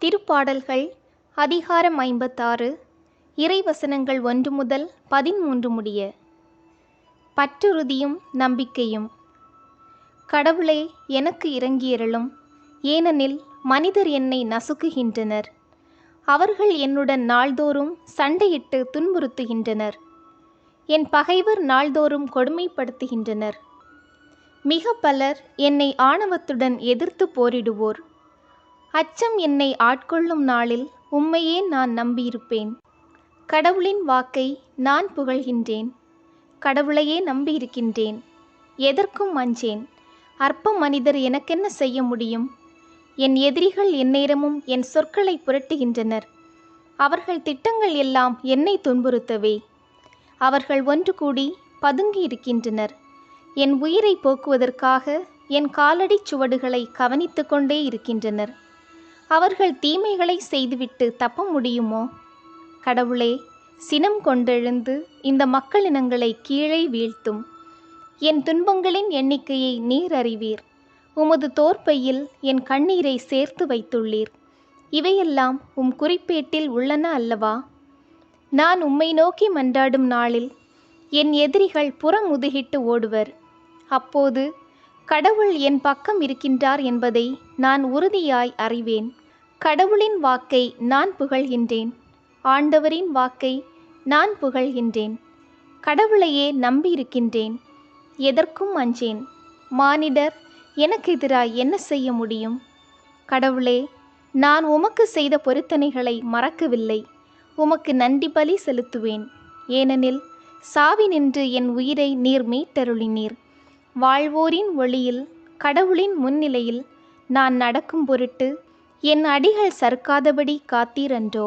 திருப்பாடல்கள் அதிகாரம் ஐம்பத்தாறு இறைவசனங்கள் ஒன்று முதல் பதிமூன்று முடிய. பற்றுறுதியும் நம்பிக்கையும். கடவுளே எனக்கு இறங்கியருளும். ஏனெனில் மனிதர் என்னை நசுக்குகின்றனர். அவர்கள் என்னுடன் நாள்தோறும் சண்டையிட்டு துன்புறுத்துகின்றனர். என் பகைவர் நாள்தோறும் கொடுமைப்படுத்துகின்றனர். மிக பலர் என்னை ஆணவத்துடன் எதிர்த்து போரிடுவோர். அச்சம் என்னை ஆட்கொள்ளும் நாளில் உம்மையே நான் நம்பியிருப்பேன். கடவுளின் வாக்கை நான் புகழ்கின்றேன். கடவுளையே நம்பியிருக்கின்றேன். எதற்கும் அஞ்சேன். அற்ப மனிதர் எனக்கென்ன செய்ய முடியும்? என் எதிரிகள் எந்நேரமும் என் சொற்களை புரட்டுகின்றனர். அவர்கள் திட்டங்கள் எல்லாம் என்னை துன்புறுத்தவே. அவர்கள் ஒன்று கூடி பதுங்கி இருக்கின்றனர். என் உயிரை போக்குவதற்காக என் காலடிச் சுவடுகளை கவனித்து கொண்டே இருக்கின்றனர். அவர்கள் தீமைகளை செய்துவிட்டு தப்ப முடியுமோ? கடவுளே சினம் கொண்டெழுந்து இந்த மக்களினங்களை கீழே வீழ்த்தும். என் துன்பங்களின் எண்ணிக்கையை நீர் அறிவீர். உமது தோற்பையில் என் கண்ணீரை சேர்த்து வைத்துள்ளீர். இவையெல்லாம் உம் குறிப்பேட்டில் உள்ளன அல்லவா? நான் உம்மை நோக்கி மன்றாடும் நாளில் என் எதிரிகள் புறமுதுகிட்டு ஓடுவர். அப்போது கடவுள் என் பக்கம் இருக்கின்றார் என்பதை நான் உறுதியாய் அறிவேன். கடவுளின் வாக்கை நான் புகழ்கின்றேன். ஆண்டவரின் வாக்கை நான் புகழ்கின்றேன். கடவுளையே நம்பியிருக்கின்றேன். எதற்கும் அஞ்சேன். மானிடர் எனக்கு எதிராய் என்ன செய்ய முடியும்? கடவுளே நான் உமக்கு செய்த பொருத்தனைகளை மறக்கவில்லை. உமக்கு நன்றி பலி செலுத்துவேன். ஏனெனில் சாவி நின்று என் உயிரை நீர் மீட்டருளினீர். வாழ்வோரின் ஒளியில் கடவுளின் முன்னிலையில் நான் நடக்கும் பொருட்டு என் அடிகள் சறுக்காதபடி காத்தீரன்றோ